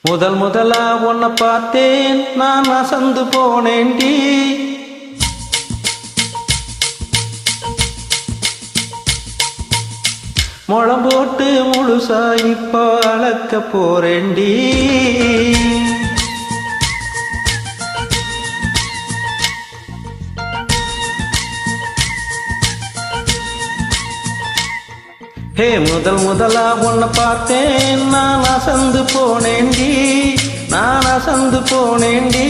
முதல் முதலா உன்னை பார்த்தேன். நான் அசந்து போனேன்டி. முளம் போட்டு முழுசா இப்போ அளக்க போறேன்டி. ஹே முதல் முதலா உன்னை பார்த்தேன். நான் அசந்து போனேண்டி நான் அசந்து போனேண்டி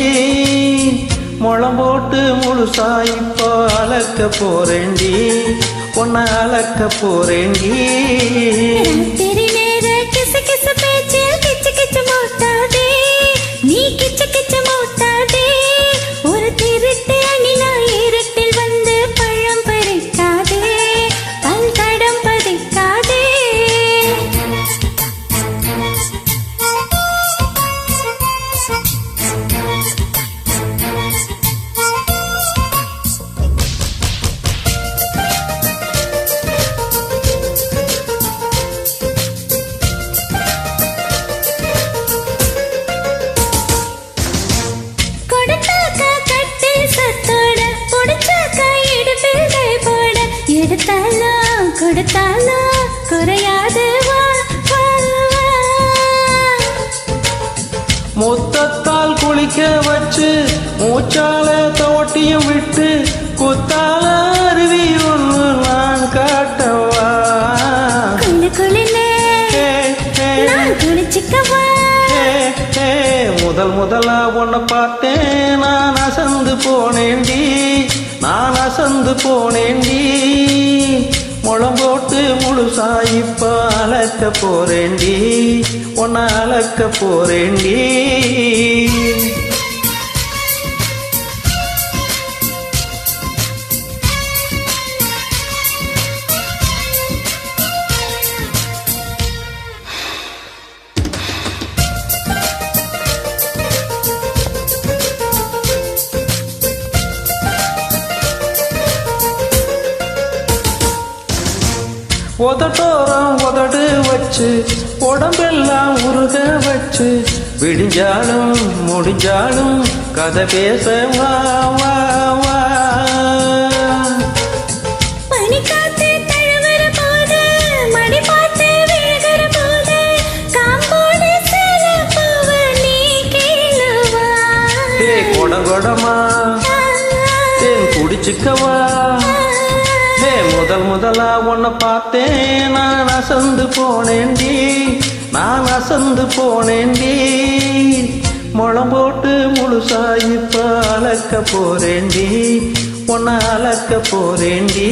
முளம் போட்டு முழுசா இப்போ அலக்க போறேண்டி உன்னை அழக்க போறேண்டி வச்சு மூச்சால தோட்டியும் விட்டு குத்தால அருவி ஒன்று நான் காட்டவா. முதல் முதலா உன்னை பார்த்தேன். நான் அசந்து போனேன்டி. நான் அசந்து போனேன்டி. முளம் போட்டு முழுசா இப்ப அளக்க போறேன்டி. உன்னை அளக்க போறேன்டி. உதட்டோரம் உதடு வச்சு உடம்பெல்லாம் உருக வச்சு. விடிஞ்சாலும் முடிஞ்சாலும் கதை பேச வா வா கொடங்கொடமா தேன் குடிச்சுக்கவா. முதல் முதலா உன்னை பார்த்தேன். நான் அசந்து போனேன்டி. நான் அசந்து போனேன்டி. முளம் போட்டு முழுசா இப்ப அலக்க போறேன்டி. உன்னை அலக்க போறேன்டி.